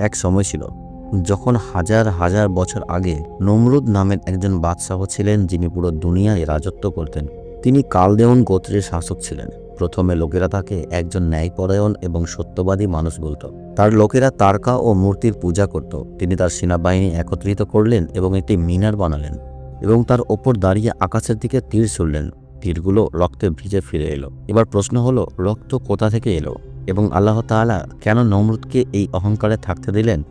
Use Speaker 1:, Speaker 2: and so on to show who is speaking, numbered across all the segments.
Speaker 1: এক সময় ছিল, যখন হাজার হাজার বছর আগে নমরুদ নামের একজন বাদশাহ ছিলেন যিনি পুরো দুনিয়ায় রাজত্ব করতেন। তিনি কালদেওন গোত্রের শাসক ছিলেন। প্রথমে লোকেরা তাকে একজন ন্যায়পরায়ণ এবং সত্যবাদী মানুষ বলত। তার লোকেরা তারকা ও মূর্তির পূজা করত। তিনি তার সেনাবাহিনী একত্রিত করলেন এবং একটি মিনার বানালেন এবং তার ওপর দাঁড়িয়ে আকাশের দিকে তীর ছুড়লেন। তীরগুলো রক্তে ভিজে ফিরে এলো। এবার প্রশ্ন হলো, রক্ত কোথা থেকে এলো? এবং আল্লাহ তাআলা কেন নমরুদকে এই অহংকারে থাকতে দিলেন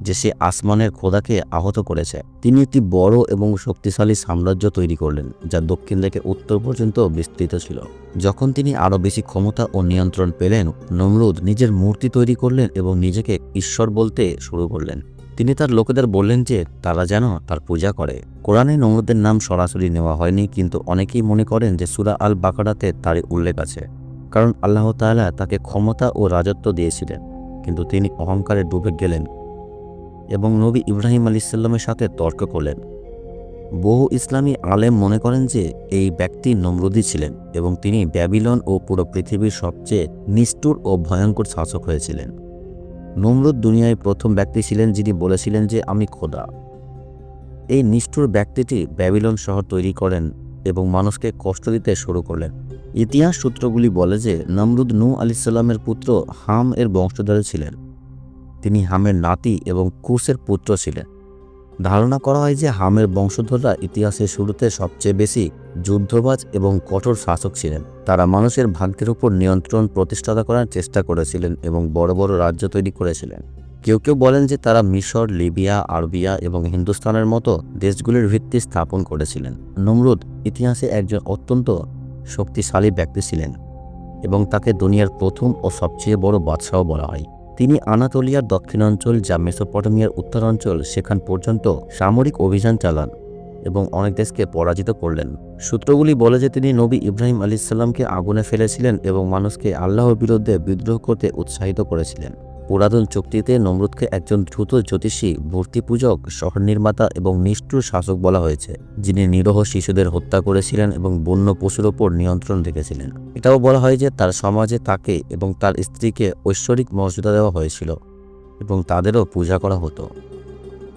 Speaker 1: যে সে আসমানের খোদাকে আহত করেছে? তিনি একটি বড় এবং শক্তিশালী সাম্রাজ্য তৈরি করলেন, যা দক্ষিণ থেকে উত্তর পর্যন্ত বিস্তৃত ছিল। যখন তিনি আরও বেশি ক্ষমতা ও নিয়ন্ত্রণ পেলেন, নমরুদ নিজের মূর্তি তৈরি করলেন এবং নিজেকে ঈশ্বর বলতে শুরু করলেন। তিনি তার লোকেদের বললেন যে, তারা যেন তার পূজা করে। কোরআনে নমরুদের নাম সরাসরি নেওয়া হয়নি, কিন্তু অনেকেই মনে করেন যে সুরা আল বাকারাতে তার উল্লেখ আছে। কারণ আল্লাহ তাআলা তাকে ক্ষমতা ও রাজত্ব দিয়েছিলেন, কিন্তু তিনি অহংকারে ডুবে গেলেন এবং নবী ইব্রাহিম আলাইসাল্লামের সাথে তর্ক করলেন। বহু ইসলামী আলেম মনে করেন যে এই ব্যক্তি নমরুদি ছিলেন এবং তিনি ব্যাবিলন ও পুরো পৃথিবীর সবচেয়ে নিষ্ঠুর ও ভয়ঙ্কর শাসক হয়েছিলেন। নমরুদ দুনিয়ায় প্রথম ব্যক্তি ছিলেন যিনি বলেছিলেন যে, আমি খোদা। এই নিষ্ঠুর ব্যক্তিটি ব্যাবিলন শহর তৈরি করেন এবং মানুষকে কষ্ট দিতে শুরু করলেন। ইতিহাস সূত্রগুলি বলে যে নমরুদ নূ আলিসাল্লামের পুত্র হাম এর বংশধর ছিলেন। তিনি হামের নাতি এবং কুসের পুত্র ছিলেন। ধারণা করা হয় যে হামের বংশধররা ইতিহাসের শুরুতে সবচেয়ে বেশি যুদ্ধবাজ এবং কঠোর শাসক ছিলেন। তারা মানুষের ভাগ্যের উপর নিয়ন্ত্রণ প্রতিষ্ঠাতা করার চেষ্টা করেছিলেন এবং বড় বড় রাজ্য তৈরি করেছিলেন। কেউ কেউ বলেন যে তারা মিশর, লিবিয়া, আরবিয়া এবং হিন্দুস্তানের মতো দেশগুলির ভিত্তি স্থাপন করেছিলেন। নমরুদ ইতিহাসে একজন অত্যন্ত শক্তিশালী ব্যক্তি ছিলেন এবং তাকে দুনিয়ার প্রথম ও সবচেয়ে বড় বাদশাহ বলা হয়। তিনি আনাতোলিয়ার দক্ষিণাঞ্চল যা মেসোপটেমিয়ার উত্তরাঞ্চল সেখান পর্যন্ত সামরিক অভিযান চালান এবং অনেক দেশকে পরাজিত করলেন। সূত্রগুলি বলে যে তিনি নবী ইব্রাহিম আলী ইসলামকে আগুনে ফেলেছিলেন এবং মানুষকে আল্লাহর বিরুদ্ধে বিদ্রোহ করতে উৎসাহিত করেছিলেন। পুরাতন চুক্তিতে নমরুদকে একজন দ্রুত জ্যোতিষী মূর্তি পূজক শহর নির্মাতা এবং নিষ্ঠুর শাসক বলা হয়েছে, যিনি নিরহ শিশুদের হত্যা করেছিলেন এবং বন্য পশুর ওপর নিয়ন্ত্রণ রেখেছিলেন। এটাও বলা হয় যে তার সমাজে তাকে এবং তার স্ত্রীকে ঐশ্বরিক মর্যাদা দেওয়া হয়েছিল এবং তাদেরও পূজা করা হতো।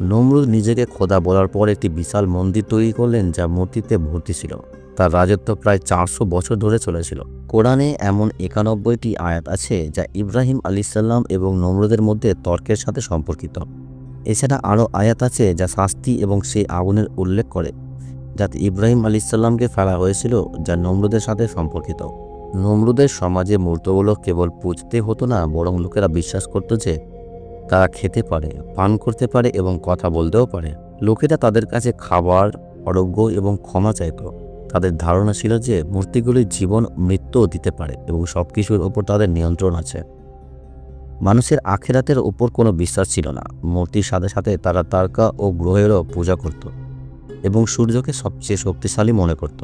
Speaker 1: নমরুদ নিজেকে খোদা বলার পর একটি বিশাল মন্দির তৈরি করলেন যা মূর্তিতে ভর্তি ছিল। তার রাজত্ব প্রায় চারশো বছর ধরে চলেছিল। কোরআনে এমন একানব্বইটি আয়াত আছে যা ইব্রাহিম আলিসাল্লাম এবং নমরুদের মধ্যে তর্কের সাথে সম্পর্কিত। এছাড়া আরও আয়াত আছে যা শাস্তি এবং সেই আগুনের উল্লেখ করে, যাতে ইব্রাহিম আলিসাল্লামকে ফেলা হয়েছিল যা নমরুদের সাথে সম্পর্কিত। নমরুদের সমাজে মূর্তগুলো কেবল পুজতে হতো না, বরং লোকেরা বিশ্বাস করত যে তারা খেতে পারে, পান করতে পারে এবং কথা বলতেও পারে। লোকেরা তাদের কাছে খাবার আরোগ্য এবং ক্ষমা চাইত। তাদের ধারণা ছিল যে মূর্তিগুলি জীবন, মৃত্যুও দিতে পারে এবং সব কিছুর ওপর তাদের নিয়ন্ত্রণ আছে। মানুষের আখেরাতের ওপর কোনো বিশ্বাস ছিল না। মূর্তির সাথে সাথে তারা তারকা ও গ্রহেরও পূজা করত এবং সূর্যকে সবচেয়ে শক্তিশালী মনে করত।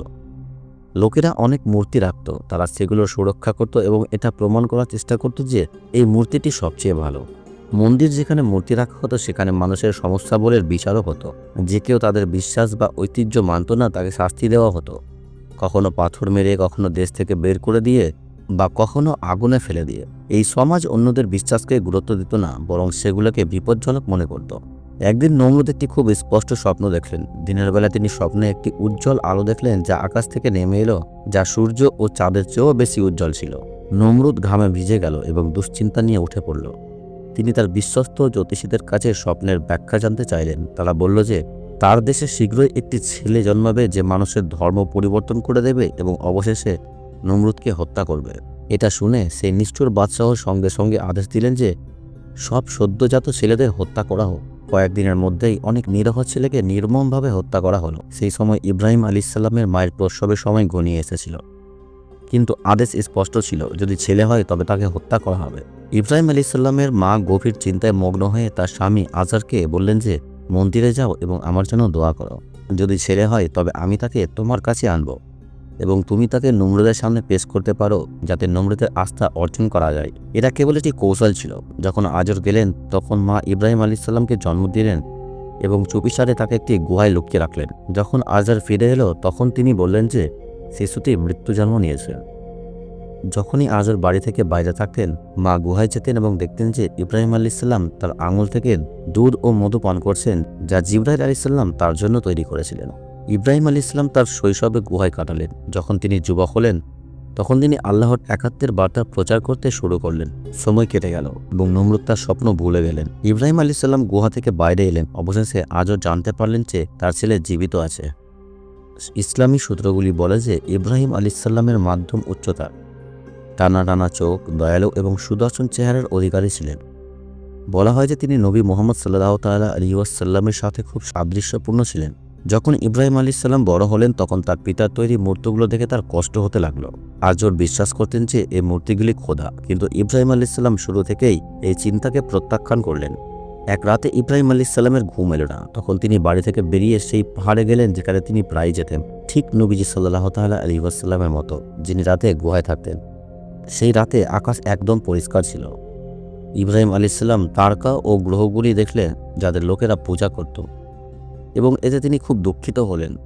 Speaker 1: লোকেরা অনেক মূর্তি রাখত, তারা সেগুলোর সুরক্ষা করত এবং এটা প্রমাণ করার চেষ্টা করত যে এই মূর্তিটি সবচেয়ে ভালো। মন্দির যেখানে মূর্তি রাখা হতো, সেখানে মানুষের সমস্যা বলে বিচারও হতো। যে কেউ তাদের বিশ্বাস বা ঐতিহ্য মানত না, তাকে শাস্তি দেওয়া হতো। কখনো পাথর মেরে, কখনো দেশ থেকে বের করে দিয়ে, বা কখনো আগুনে ফেলে দিয়ে। এই সমাজ অন্যদের বিশ্বাসকে গুরুত্ব দিত না, বরং সেগুলোকে বিপজ্জনক মনে করত। একদিন নমরুদ একটি খুব স্পষ্ট স্বপ্ন দেখলেন। দিনের বেলা তিনি স্বপ্নে একটি উজ্জ্বল আলো দেখলেন, যা আকাশ থেকে নেমে এলো, যা সূর্য ও চাঁদের চেয়েও বেশি উজ্জ্বল ছিল। নমরুদ ঘামে ভিজে গেল এবং দুশ্চিন্তা নিয়ে উঠে পড়ল। তিনি তার বিশ্বস্ত জ্যোতিষীদের কাছে স্বপ্নের ব্যাখ্যা জানতে চাইলেন। তারা বলল যে, তার দেশে শীঘ্রই একটি ছেলে জন্মাবে যে মানুষের ধর্ম পরিবর্তন করে দেবে এবং অবশেষে নমরুদকে হত্যা করবে। এটা শুনে সেই নিষ্ঠুর বাদশাহ সঙ্গে সঙ্গে আদেশ দিলেন যে, সব সদ্যজাত ছেলেদের হত্যা করা হোক। কয়েকদিনের মধ্যেই অনেক নিরহ ছেলেকে নির্মমভাবে হত্যা করা হলো। সেই সময় ইব্রাহিম আলী ইসাল্লামের মায়ের প্রসবের সময় গনিয়ে এসেছিল। কিন্তু আদেশ স্পষ্ট ছিল, যদি ছেলে হয় তবে তাকে হত্যা করা হবে। ইব্রাহিম আলী সাল্লামের মা গভীর চিন্তায় মগ্ন হয়ে তার স্বামী আজারকে বললেন যে, মন্দিরে যাও এবং আমার জন্য দোয়া করো। যদি ছেলে হয়, তবে আমি তাকে তোমার কাছে আনব এবং তুমি তাকে নমরুদের সামনে পেশ করতে পারো যাতে নমরুদের আস্থা অর্জন করা যায়। এটা কেবল একটি কৌশল ছিল। যখন আজর গেলেন, তখন মা ইব্রাহিম আলী সাল্লামকে জন্ম দিলেন এবং চুপিসারে তাকে একটি গুহায় লুকিয়ে রাখলেন। যখন আজার ফিরে এলো, তখন তিনি বললেন যে, শিশুটি মৃত্যু জন্ম নিয়েছে। যখনই আজর বাড়ি থেকে বাইরে থাকতেন, মা গুহায় যেতেন এবং দেখতেন যে ইব্রাহিম আলাইসাল্লাম তার আঙুল থেকে দুধ ও মধু পান করছেন যা জিব্রাহিম আলাইসাল্লাম তার জন্য তৈরি করেছিলেন। ইব্রাহিম আলী ইসলাম তার শৈশবে গুহায় কাটালেন। যখন তিনি যুবক হলেন, তখন তিনি আল্লাহর একাত্মের বার্তা প্রচার করতে শুরু করলেন। সময় কেটে গেল এবং নমরুদ তার স্বপ্ন ভুলে গেলেন। ইব্রাহিম আলী সাল্লাম গুহা থেকে বাইরে এলেন। অবশেষে আজও জানতে পারলেন যে তার ছেলে জীবিত আছে। ইসলামী সূত্রগুলি বলে যে ইব্রাহিম আলী সাল্লামের মাধ্যম উচ্চতা টানা টানা চোখ, দয়ালু এবং সুদর্শন চেহারার অধিকারী ছিলেন। বলা হয় যে তিনি নবী মোহাম্মদ সাল্লাহ তাল্লাহ আলী ওয়াসাল্লামের সাথে খুব সাদৃশ্যপূর্ণ ছিলেন। যখন ইব্রাহিম আলী সাল্লাম বড় হলেন, তখন তার পিতার তৈরি মূর্তিগুলো দেখে তার কষ্ট হতে লাগল। আজর বিশ্বাস করতেন যে এই মূর্তিগুলি খোদা। কিন্তু ইব্রাহিম আলী সাল্লাম শুরু থেকেই এই চিন্তাকে প্রত্যাখ্যান করলেন। এক রাতে ইব্রাহিম আলী সাল্লামের ঘুম এলো না। তখন তিনি বাড়ি থেকে বেরিয়ে সেই পাহাড়ে গেলেন, যেখানে তিনি প্রায় যেতেন। ঠিক নবীজি সাল্লাহ তাল্লাহ আলী ওয়াসাল্লামের মতো, যিনি রাতে গুহায় থাকতেন। সেই রাতে আকাশ একদম পরিষ্কার ছিল। ইব্রাহিম আলী সাল্লাম তারকা ও গ্রহগুলি দেখলেন যাদের লোকেরা পূজা করত এবং এতে তিনি খুব দুঃখিত হলেন।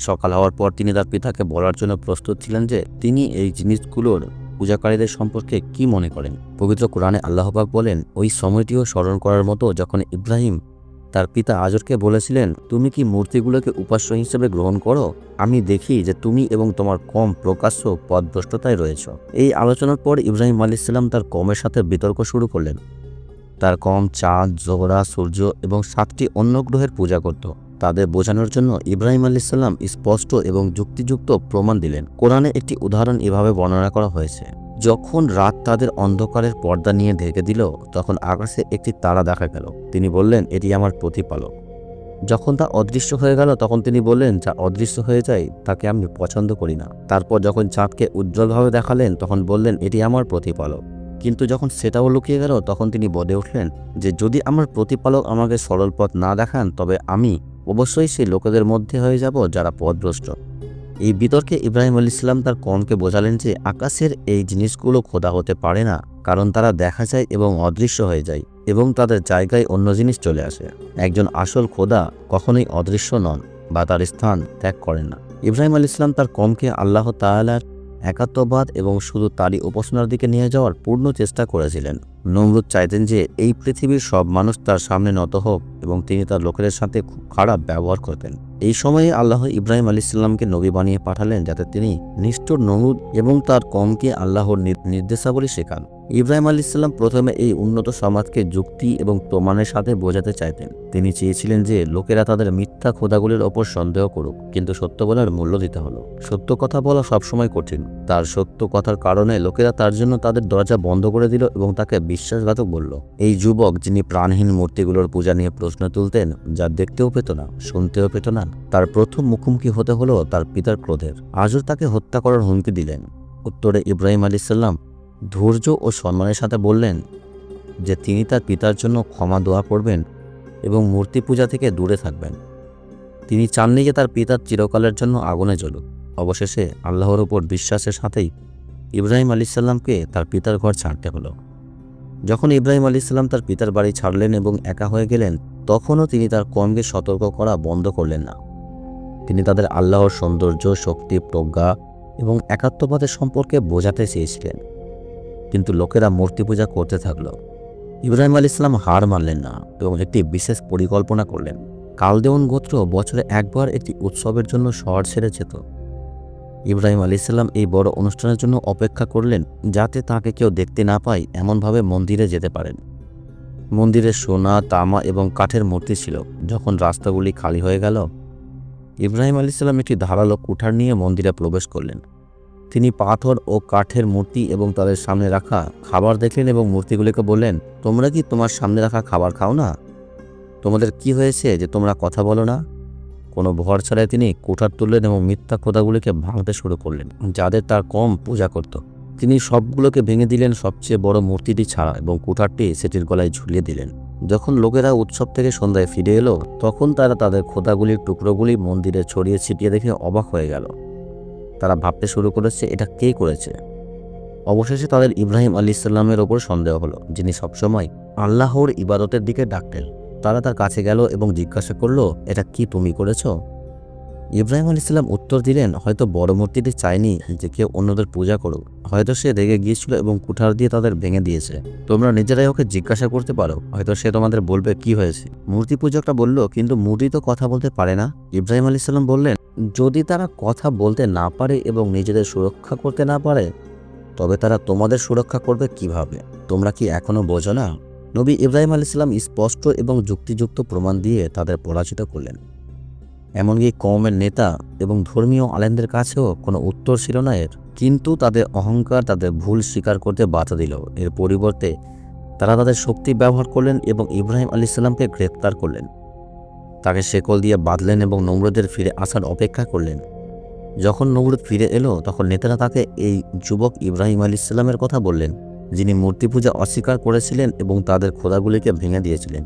Speaker 1: সকাল হওয়ার পর তিনি তার পিতাকে বলার জন্য প্রস্তুত ছিলেন যে তিনি এই জিনিসগুলোর পূজাকারীদের সম্পর্কে কি মনে করেন। পবিত্র কোরআনে আল্লাহবাক বলেন, ওই সময়টিও স্মরণ করার মতো যখন ইব্রাহিম তার পিতা আজরকে বলেছিলেন, তুমি কি মূর্তিগুলোকে উপাস্য হিসেবে গ্রহণ করো? আমি দেখি যে তুমি এবং তোমার কম প্রকাশ্য পদভ্রষ্টতায় রয়েছ এই আলোচনার পর ইব্রাহিম আলাইসাল্লাম তার কমের সাথে বিতর্ক শুরু করলেন। তার কম চাঁদ, জোহরা, সূর্য এবং সাতটি অন্য গ্রহের পূজা করত। তাদের বোঝানোর জন্য ইব্রাহিম আলাইসাল্লাম স্পষ্ট এবং যুক্তিযুক্ত প্রমাণ দিলেন। কোরআনে একটি উদাহরণ এভাবে বর্ণনা করা হয়েছে। যখন রাত তাদের অন্ধকারের পর্দা নিয়ে ঢেকে দিল, তখন আকাশে একটি তারা দেখা গেল। তিনি বললেন, এটি আমার প্রতিপালক। যখন তা অদৃশ্য হয়ে গেল, তখন তিনি বললেন, যা অদৃশ্য হয়ে যায়, তাকে আমি পছন্দ করি না। তারপর যখন চাঁদকে উজ্জ্বলভাবে দেখালেন, তখন বললেন, এটি আমার প্রতিপালক। কিন্তু যখন সেটাও লুকিয়ে গেল, তখন তিনি বদে উঠলেন যে, যদি আমার প্রতিপালক আমাকে সরল পথ না দেখান, তবে আমি অবশ্যই সেই লোকেদের মধ্যে হয়ে যাব যারা পথভ্রষ্ট। এই বিতর্কে ইব্রাহিম আলী ইসলাম তার কমকে বোঝালেন যে আকাশের এই জিনিসগুলো খোদা হতে পারে না, কারণ তারা দেখা যায় এবং অদৃশ্য হয়ে যায় এবং তাদের জায়গায় অন্য জিনিস চলে আসে। একজন আসল খোদা কখনোই অদৃশ্য নন বা তার স্থান ত্যাগ করেন না। ইব্রাহিম আলী ইসলাম তার কমকে আল্লাহ তাআলার একাত্মবাদ এবং শুধু তারই উপাসনার দিকে নিয়ে যাওয়ার পূর্ণ চেষ্টা করেছিলেন। নমরুদ চাইতেন যে এই পৃথিবীর সব মানুষ তার সামনে নত হোক এবং তিনি তার লোকেদের সাথে খুব খারাপ ব্যবহার করতেন। এই সময়ে আল্লাহ ইব্রাহিম আলী ইসলামকে নবী বানিয়ে পাঠালেন যাতে তিনি নিষ্ঠুর নমরুদ এবং তার কমকে আল্লাহর নির্দেশাবলী শেখান। ইব্রাহিম আলী ইসলাম প্রথমে এই উন্নত সমাজকে যুক্তি এবং প্রমাণের সাথে বোঝাতে চাইতেন। তিনি চেয়েছিলেন যে লোকেরা তাদের মিথ্যা খোদাগুলির ওপর সন্দেহ করুক, কিন্তু সত্য বলার মূল্য দিতে হলো। সত্য কথা বলা সবসময় কঠিন। তার সত্য কথার কারণে লোকেরা তার জন্য তাদের দরজা বন্ধ করে দিল এবং তাকে বিশ্বাসঘাতক বলল। এই যুবক যিনি প্রাণহীন মূর্তিগুলোর পূজা নিয়ে প্রশ্ন তুলতেন, যা দেখতেও পেত না, শুনতেও পেত না, তার প্রথম মুখোমুখি হতে হলো তার পিতার ক্রোধের। আজও তাকে হত্যা করার হুমকি দিলেন। উত্তরে ইব্রাহিম আলী সাল্লাম ধৈর্য ও সম্মানের সাথে বললেন যে তিনি তার পিতার জন্য ক্ষমা দোয়া করবেন এবং মূর্তি পূজা থেকে দূরে থাকবেন। তিনি চাননি যে তার পিতার চিরকালের জন্য আগুনে জ্বলুক। অবশেষে আল্লাহর উপর বিশ্বাসের সাথেই ইব্রাহিম আলী সাল্লামকে তার পিতার ঘর ছাড়তে হলো। যখন ইব্রাহিম আলী সাল্লাম তার পিতার বাড়ি ছাড়লেন এবং একা হয়ে গেলেন, তখনও তিনি তার কমকে সতর্ক করা বন্ধ করলেন না। তিনি তাদের আল্লাহর সৌন্দর্য, শক্তি, প্রজ্ঞা এবং একাত্মবাদের সম্পর্কে বোঝাতে চেয়েছিলেন। কিন্তু লোকেরা মূর্তি পূজা করতে থাকল। ইব্রাহিম আলী ইসলাম হার মানলেন না এবং একটি বিশেষ পরিকল্পনা করলেন। কালদেওন গোত্র বছরে একবার একটি উৎসবের জন্য শহর ছেড়ে যেত। ইব্রাহিম আলী ইসলাম এই বড় অনুষ্ঠানের জন্য অপেক্ষা করলেন যাতে তাকে কেউ দেখতে না পায়, এমনভাবে মন্দিরে যেতে পারেন। মন্দিরে সোনা, তামা এবং কাঠের মূর্তি ছিল। যখন রাস্তাগুলি খালি হয়ে গেল, ইব্রাহিম আলী ইসলাম একটি ধারালো কুঠার নিয়ে মন্দিরে প্রবেশ করলেন। তিনি পাথর ও কাঠের মূর্তি এবং তাদের সামনে রাখা খাবার দেখলেন এবং মূর্তিগুলিকে বললেন, তোমরা কি তোমার সামনে রাখা খাবার খাও না? তোমাদের কি হয়েছে যে তোমরা কথা বলো না? কোনো ভর ছাড়াই তিনি কোঠার তুললেন এবং মিথ্যা খোদাগুলিকে ভাঙতে শুরু করলেন, যাদের তার কম পূজা করত। তিনি সবগুলোকে ভেঙে দিলেন সবচেয়ে বড় মূর্তিটি ছাড়া এবং কুঠারটি সেটির গলায় ঝুলিয়ে দিলেন। যখন লোকেরা উৎসব থেকে সন্ধ্যায় ফিরে এলো, তখন তারা তাদের খোদাগুলির টুকরোগুলি মন্দিরে ছড়িয়ে ছিটিয়ে দেখে অবাক হয়ে গেল। তারা ভাবতে শুরু করেছে, এটা কে করেছে? অবশেষে তাদের ইব্রাহিম আলী ইসলামের ওপর সন্দেহ হলো, যিনি সবসময় আল্লাহর ইবাদতের দিকে ডাকতেন। তারা তার কাছে গেল এবং জিজ্ঞাসা করল, এটা কি তুমি করেছ? ইব্রাহিম আলী ইসলাম উত্তর দিলেন, হয়তো বড় মূর্তিটি চায়নি যে কেউ অন্যদের পূজা করুক। হয়তো সে রেগে গিয়েছিল এবং কুঠার দিয়ে তাদের ভেঙে দিয়েছে। তোমরা নিজেরাই ওকে জিজ্ঞাসা করতে পারো। হয়তো সে তোমাদের বলবে কি হয়েছে। মূর্তি পূজকটা বলল, কিন্তু মূর্তি তো কথা বলতে পারে না। ইব্রাহিম আলী ইসলাম বললেন, যদি তারা কথা বলতে না পারে এবং নিজেদের সুরক্ষা করতে না পারে, তবে তারা তোমাদের সুরক্ষা করবে কীভাবে? তোমরা কি এখনও বোঝো না? নবী ইব্রাহিম আলী ইসলাম স্পষ্ট এবং যুক্তিযুক্ত প্রমাণ দিয়ে তাদের পরাজিত করলেন। এমনকি কওমের নেতা এবং ধর্মীয় আলেনদের কাছেও কোনো উত্তর ছিল না এর। কিন্তু তাদের অহংকার, তাদের ভুল স্বীকার করতে বাধা দিল। এর পরিবর্তে তারা তাদের শক্তি ব্যবহার করলেন এবং ইব্রাহিম আলী ইসলামকে গ্রেপ্তার করলেন। তাকে শেকল দিয়ে বাঁধলেন এবং নমরুদের ফিরে আসার অপেক্ষা করলেন। যখন নমরুদ ফিরে এলো, তখন নেতারা তাকে এই যুবক ইব্রাহিম আলী ইসলামের কথা বললেন। যিনি মূর্তি পূজা অস্বীকার করেছিলেন এবং তাদের খোদাগুলিকে ভেঙে দিয়েছিলেন।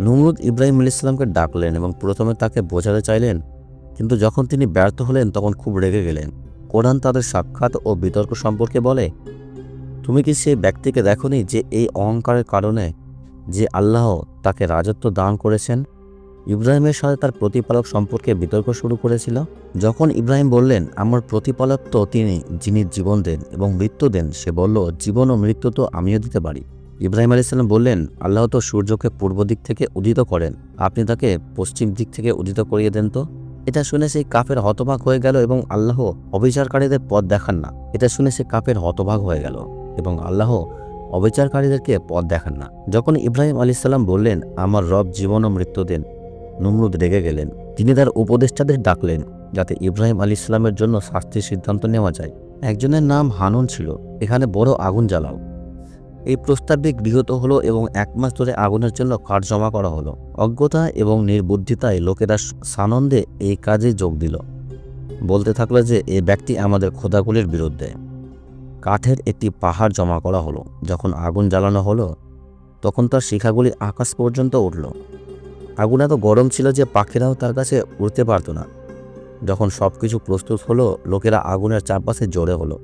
Speaker 1: নমরুদ ইব্রাহিম ইসলামকে ডাকলেন এবং প্রথমে তাকে বোঝাতে চাইলেন, কিন্তু যখন তিনি ব্যর্থ হলেন তখন খুব রেগে গেলেন। কোরআন তাদের সাক্ষাৎ ও বিতর্ক সম্পর্কে বলে, তুমি কি সেই ব্যক্তিকে দেখনি যে এই অহংকারের কারণে যে আল্লাহ তাকে রাজত্ব দান করেছেন? ইব্রাহিমের সাথে তার প্রতিপালক সম্পর্কে বিতর্ক শুরু করেছিল। যখন ইব্রাহিম বললেন, আমার প্রতিপালক তো তিনি, যিনি জীবন দেন এবং মৃত্যু দেন, সে বলল, জীবন ও মৃত্যু তো আমিও দিতে পারি। ইব্রাহিম আলাইসাল্লাম বললেন, আল্লাহ তো সূর্যকে পূর্ব দিক থেকে উদিত করেন। আপনি তাকে পশ্চিম দিক থেকে উদিত করিয়ে দেন তো? এটা শুনে সেই কাফের হতভাগ হয়ে গেল এবং আল্লাহ অবিচারকারীদের পথ দেখান না। এটা শুনে সে কাফের হতভাগ হয়ে গেল এবং আল্লাহ অবিচারকারীদেরকে পথ দেখান না। যখন ইব্রাহিম আলী সাল্লাম বললেন, আমার রব জীবন ও মৃত্যু দেন নমরুদ রেগে গেলেন। তিনি তার উপদেষ্টাদের ডাকলেন যাতে ইব্রাহিম আলী ইসলামের জন্য শাস্তির সিদ্ধান্ত নেওয়া যায়। একজনের নাম হানুন ছিল। এখানে বড় আগুন জ্বালাও। এই প্রস্তাবে গৃহীত হলো এবং এক মাস ধরে আগুনের জন্য কাঠ জমা করা হলো। অজ্ঞতা এবং নির্বুদ্ধিতায় লোকেরা সানন্দে এই কাজে যোগ দিল। বলতে থাকল যে এই ব্যক্তি আমাদের খোদাগুলির বিরুদ্ধে। কাঠের একটি পাহাড় জমা করা হলো। যখন আগুন জ্বালানো হলো, তখন তার শিখাগুলি আকাশ পর্যন্ত উঠল। আগুন এত গরম ছিল যে পাখিরাও তার কাছে উড়তে পারত না। যখন সব কিছু প্রস্তুত হলো, লোকেরা আগুনের চারপাশে জড়ে হলো।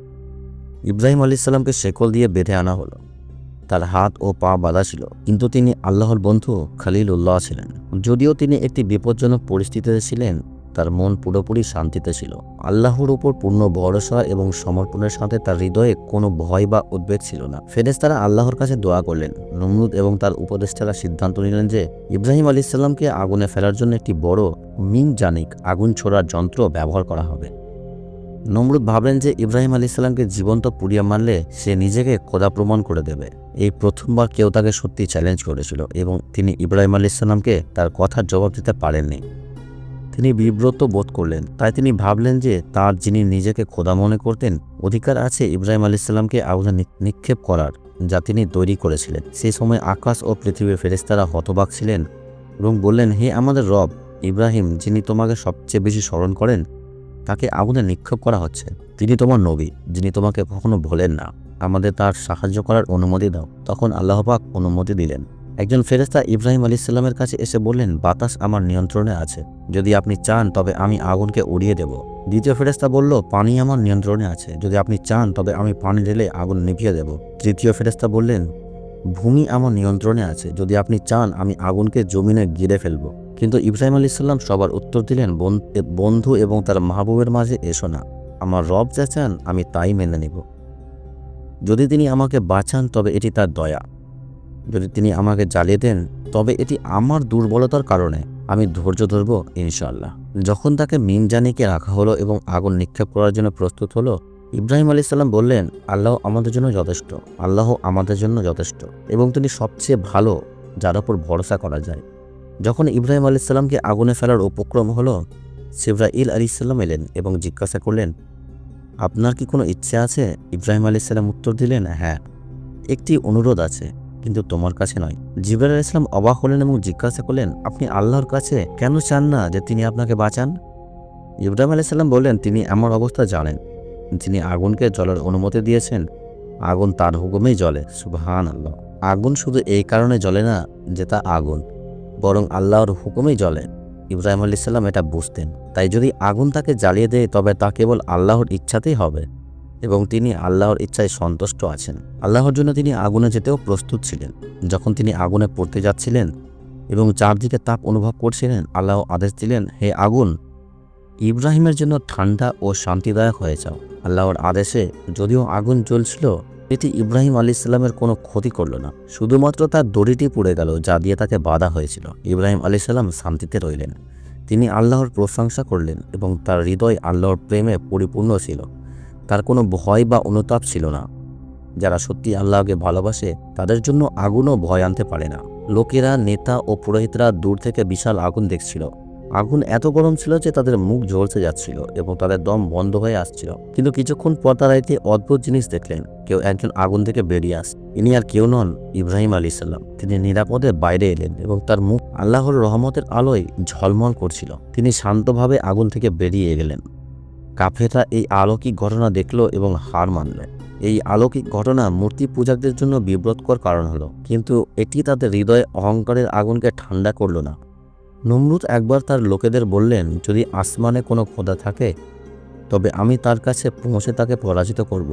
Speaker 1: ইব্রাহিম আলি ইসলামকে শেকল দিয়ে বেঁধে আনা হলো। তার হাত ও পা বাঁধা ছিল, কিন্তু তিনি আল্লাহর বন্ধু খালিল উল্লাহ ছিলেন। যদিও তিনি একটি বিপজ্জনক পরিস্থিতিতে ছিলেন তার মন পুরোপুরি শান্তিতে ছিল। আল্লাহর উপর পূর্ণ ভরসা এবং সমর্পণের সাথে তার হৃদয়ে কোনো ভয় বা উদ্বেগ ছিল না। ফেরেস্তারা আল্লাহর কাছে দোয়া করলেন। নমরুদ এবং তার উপদেষ্টারা সিদ্ধান্ত নিলেন যে, ইব্রাহিম আলী ইসলামকে আগুনে ফেলার জন্য একটি বড় মিন জানিক আগুন ছোড়ার যন্ত্র ব্যবহার করা হবে। নমরুদ ভাবলেন যে, ইব্রাহিম আলী ইসলামকে জীবন্ত পুড়িয়ে মারলে সে নিজেকে খোদা প্রমাণ করে দেবে। এই প্রথমবার কেউ তাকে সত্যি চ্যালেঞ্জ করেছিল এবং তিনি ইব্রাহিম আলী ইসলামকে তার কথার জবাব দিতে পারেননি। তিনি বিব্রত বোধ করলেন। তাই তিনি ভাবলেন যে তার যিনি নিজেকে খোদা মনে করতেন, অধিকার আছে ইব্রাহিম আলী ইসলামকে আগুনে নিক্ষেপ করার, যা তিনি তৈরি করেছিলেন। সেই সময় আকাশ ও পৃথিবীর ফেরেস্তারা হতবাক ছিলেন এবং বললেন, হে আমাদের রব, ইব্রাহিম, যিনি তোমাকে সবচেয়ে বেশি স্মরণ করেন, তাকে আগুনে নিক্ষেপ করা হচ্ছে। তিনি তোমার নবী, যিনি তোমাকে কখনো ভোলেন না। আমাদের তার সাহায্য করার অনুমতি দাও। তখন আল্লাহ পাক অনুমতি দিলেন। একজন ফেরেস্তা ইব্রাহিম আলী ইসলামের কাছে এসে বললেন, বাতাস আমার নিয়ন্ত্রণে আছে। যদি আপনি চান, তবে আমি আগুনকে উড়িয়ে দেব। দ্বিতীয় ফেরেস্তা বলল, পানি আমার নিয়ন্ত্রণে আছে। যদি আপনি চান, তবে আমি পানি ঢেলে আগুন নিভিয়ে দেব। তৃতীয় ফেরেস্তা বললেন, ভূমি আমার নিয়ন্ত্রণে আছে। যদি আপনি চান, আমি আগুনকে জমিনে গিরে ফেলব। কিন্তু ইব্রাহিম আলী ইসলাম সবার উত্তর দিলেন, বন- বন্ধু এবং তার মাহবুবের মাঝে এসো না। আমার রব যা চান, আমি তাই মেনে নেব। যদি তিনি আমাকে বাঁচান, তবে এটি তার দয়া। যদি তিনি আমাকে জ্বালিয়ে দেন, তবে এটি আমার দুর্বলতার কারণে আমি ধৈর্য ধরব, ইনশাআল্লাহ। যখন তাকে মিনজানিকে রাখা হলো এবং আগুন নিক্ষেপ করার জন্য প্রস্তুত হলো, ইব্রাহিম আলী সাল্লাম বললেন, আল্লাহ আমাদের জন্য যথেষ্ট। আল্লাহ আমাদের জন্য যথেষ্ট। এবং তিনি সবচেয়ে ভালো, যার ওপর ভরসা করা যায়। যখন ইব্রাহিম আলী সাল্লামকে আগুনে ফেলার উপক্রম হলো, সিব্রাইল আলী সাল্লাম এলেন এবং জিজ্ঞাসা করলেন, আপনার কি কোনো ইচ্ছে আছে? ইব্রাহিম আলী সাল্লাম উত্তর দিলেন হ্যাঁ একটি অনুরোধ আছে। কিন্তু তোমার কাছে নয়। জিবরাল ইসলাম অবাক হলেন এবং জিজ্ঞাসা করলেন, আপনি আল্লাহর কাছে কেন চান না যে তিনি আপনাকে বাঁচান? ইব্রাহিম আলাইহিস সালাম বললেন, তিনি আমার অবস্থা জানেন। যিনি আগুনকে জ্বলার অনুমতি দিয়েছেন, আগুন তার হুকুমেই জ্বলে সুবহান আল্লাহ আগুন শুধু এই কারণে জ্বলে না যে তা আগুন, বরং আল্লাহর হুকুমেই জ্বলে। ইব্রাহিম আলাইহিস সালাম এটা বুঝতেন। তাই যদি আগুন তাকে জ্বালিয়ে দেয়, তবে তা কেবল আল্লাহর ইচ্ছাতেই হবে। এবং তিনি আল্লাহর ইচ্ছায় সন্তুষ্ট আছেন। আল্লাহর জন্য তিনি আগুনে যেতেও প্রস্তুত ছিলেন। যখন তিনি আগুনে পড়তে যাচ্ছিলেন এবং চারদিকে তাপ অনুভব করছিলেন, আল্লাহ আদেশ দিলেন, হে আগুন, ইব্রাহিমের জন্য ঠান্ডা ও শান্তিদায়ক হয়ে যাও। আল্লাহর আদেশে যদিও আগুন জ্বলছিল, এটি ইব্রাহিম আলী ইসলামের কোনো ক্ষতি করল না। শুধুমাত্র তার দড়িটি পুড়ে গেল, যা দিয়ে তাকে বাধা হয়েছিল। ইব্রাহিম আলী সাল্লাম শান্তিতে রইলেন। তিনি আল্লাহর প্রশংসা করলেন এবং তার হৃদয় আল্লাহর প্রেমে পরিপূর্ণ ছিল। তার কোনো ভয় বা অনুতাপ ছিল না। যারা সত্যি আল্লাহকে ভালোবাসে, তাদের জন্য আগুনও ভয় আনতে পারে না। লোকেরা, নেতা ও পুরোহিতরা দূর থেকে বিশাল আগুন দেখছিল। আগুন এত গরম ছিল যে তাদের মুখ ঝলসে যাচ্ছিল এবং তাদের দম বন্ধ হয়ে আসছিল। কিন্তু কিছুক্ষণ পর তারা একটি অদ্ভুত জিনিস দেখলেন। কেউ একজন আগুন থেকে বেরিয়ে আস ইনি আর কেউ নন, ইব্রাহিম আলী সাল্লাম তিনি নিরাপদে বাইরে এলেন এবং তার মুখ আল্লাহর রহমতের আলোয় ঝলমল করছিল। তিনি শান্তভাবে আগুন থেকে বেরিয়ে গেলেন। কাফেররা এই আলৌকিক ঘটনা দেখল এবং হার মানল। এই আলৌকিক ঘটনা মূর্তি পূজাকদের জন্য বিব্রতকর কারণ হলো, কিন্তু এটি তাদের হৃদয়ে অহংকারের আগুনকে ঠান্ডা করল না। নমরুদ একবার তার লোকেদের বললেন, যদি আসমানে কোনো খোদা থাকে, তবে আমি তার কাছে পৌঁছে তাকে পরাজিত করব।